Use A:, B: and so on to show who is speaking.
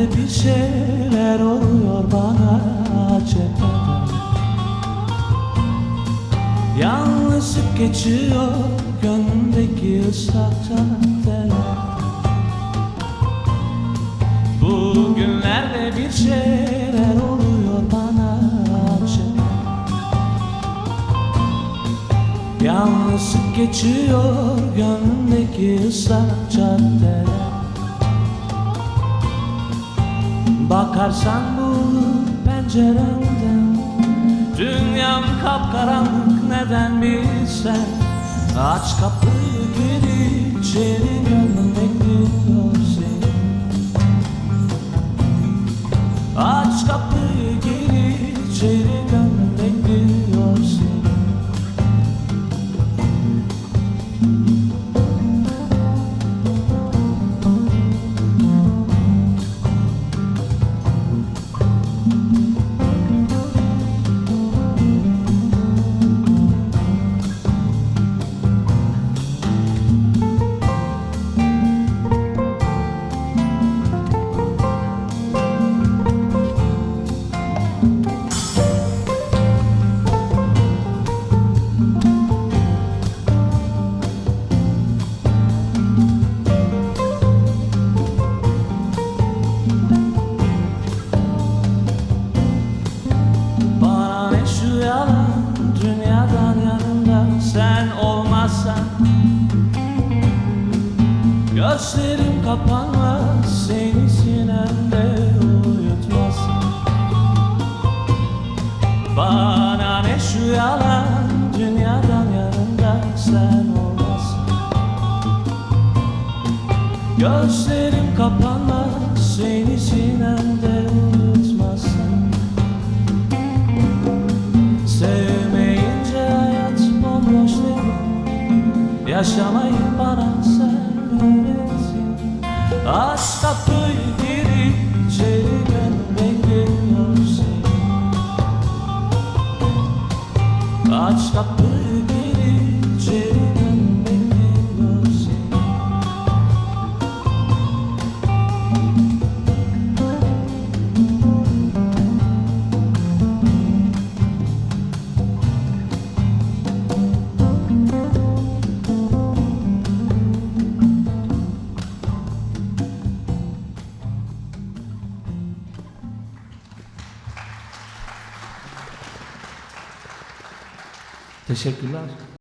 A: bir şeyler oluyor bana cepheden Yalnızlık geçiyor gönlümdeki ıslak caddeler. Bugünlerde bir şeyler oluyor bana cepheden Yalnızlık geçiyor gönlümdeki ıslak caddeler. Bakarsan bu penceremden Dünyam kapkaranlık neden bilsen Aç kapıyı gir içeri gönlüm sen olmazsan. Gözlerim kapanmaz seni sinemde uyutmazsan Bana ne şu yalan dünyadan yanımda sen olmazsan Gözlerim kapanmaz seni sinemde uyutmazsan Yaşamayı bana sen öğretsin Aç kapıyı gir içeri gönlüm bekliyor seni Aç kapıyı Teşekkürler.